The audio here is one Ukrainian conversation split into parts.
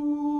Ей,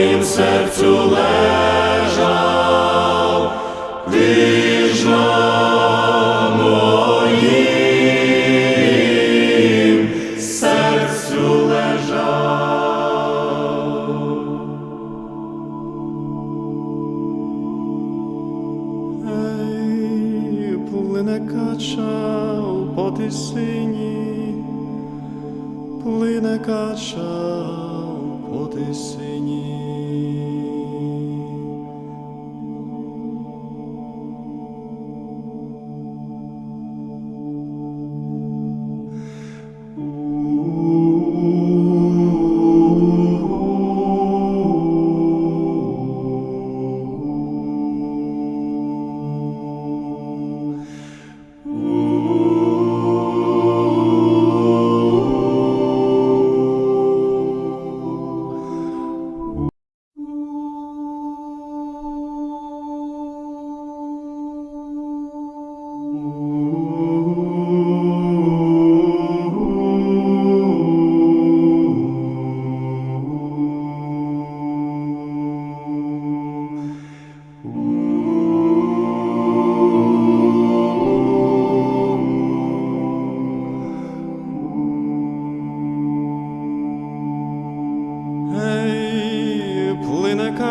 моїм серцю лежав, ти моїм серцю лежав. Ей, плине кача по тисині, плине кача по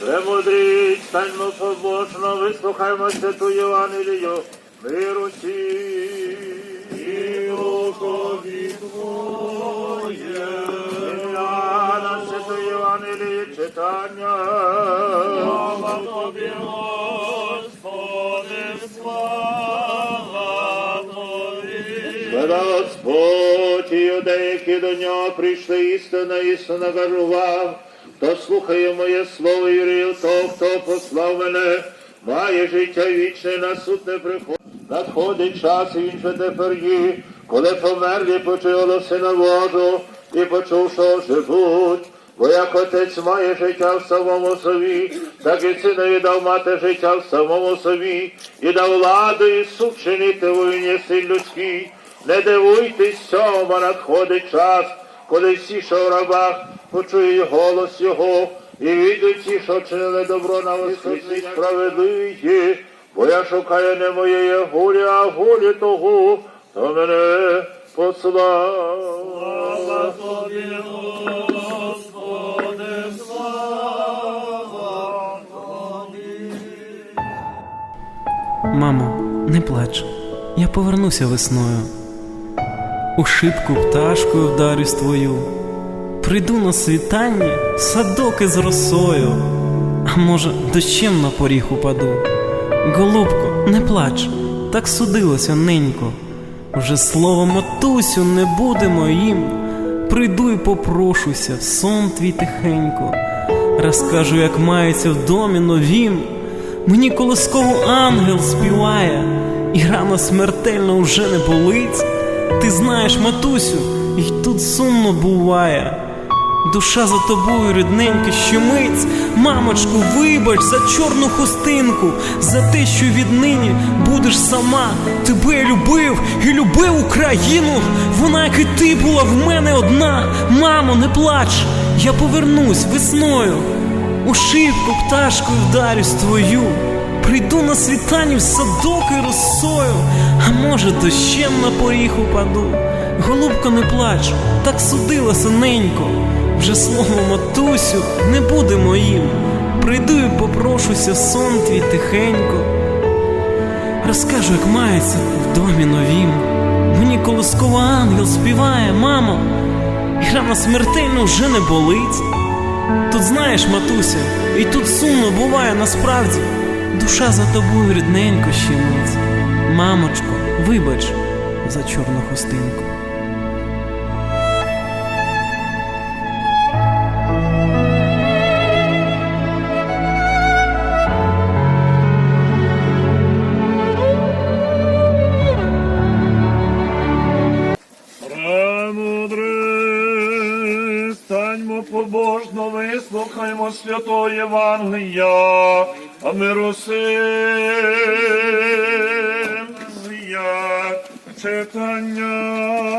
Премудріть, станьмо побожно, вислухаймо святу Євангелію, миру і духові Твоє. Ім'я на святу Євангелії читання. Слава Тобі, Господи, слава Тобі. Свята Господь, і юдеї, до нього прийшли, істина, істина, кажу вам, Хто слухає моє слово і вірує в того, хто послав мене, має життя вічне, на суд не приходить. Надходить час, і він же тепер є, коли померлі почули голоси на воду, і почув, що живуть. Бо як отець має життя в самому собі, так і синові дав мати життя в самому собі, і дав владу і суд чинити воїні син людський. Не дивуйтесь цього, бо надходить час, коли всі, що в рабах, почують голос його, і відуть ті, що чинили добро на воскресні справедливі, бо я шукаю не моєї гулі, а гулі того, хто мене послав. Слава тобі, Господи, слава тобі. Мамо, не плач, я повернуся весною. У шибку пташкою вдарюсь твою. Прийду на світанні садок із росою, а може, дощем на поріг упаду. Голубко, не плач, так судилося ненько. Вже слово матусю не буде моїм. Прийду і попрошуся, сон твій тихенько. Розкажу, як мається в домі новім. Мені колисково ангел співає, і рана смертельно вже не болить. Ти знаєш, матусю, і тут сумно буває. Душа за тобою, рідненька, щемить. Мамочку, вибач за чорну хустинку, за те, що віднині будеш сама. Тебе любив і любив Україну. Вона, як і ти, була в мене одна. Мамо, не плач, я повернусь весною. У шибку пташкою вдарюсь твою. Прийду на світанні в садок і росою, а може, дощем на поріг упаду. Голубко, не плач, так судила синенько. Вже слово матусю не буде моїм. Прийду і попрошуся сон твій тихенько. Розкажу, як мається в домі новім. Мені колисково ангел співає, мамо, і рана смертельно вже не болить. Тут знаєш, матуся, і тут сумно буває насправді. Душа за тобою рідненько щемить. Мамочко, вибач за чорну хустинку. Вислухаймо святого Євангелія, а як читання.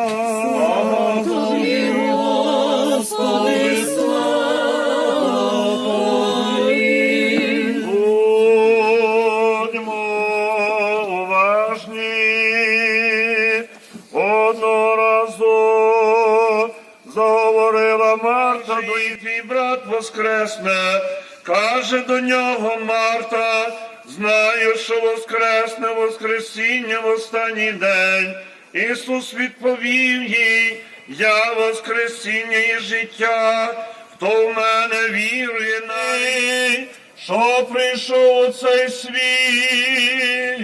Воскресне. Каже до нього Марта, знаю, що воскресне Воскресіння в останній день. Ісус відповів їй, я Воскресіння і життя, хто в мене вірує на що прийшов у цей світ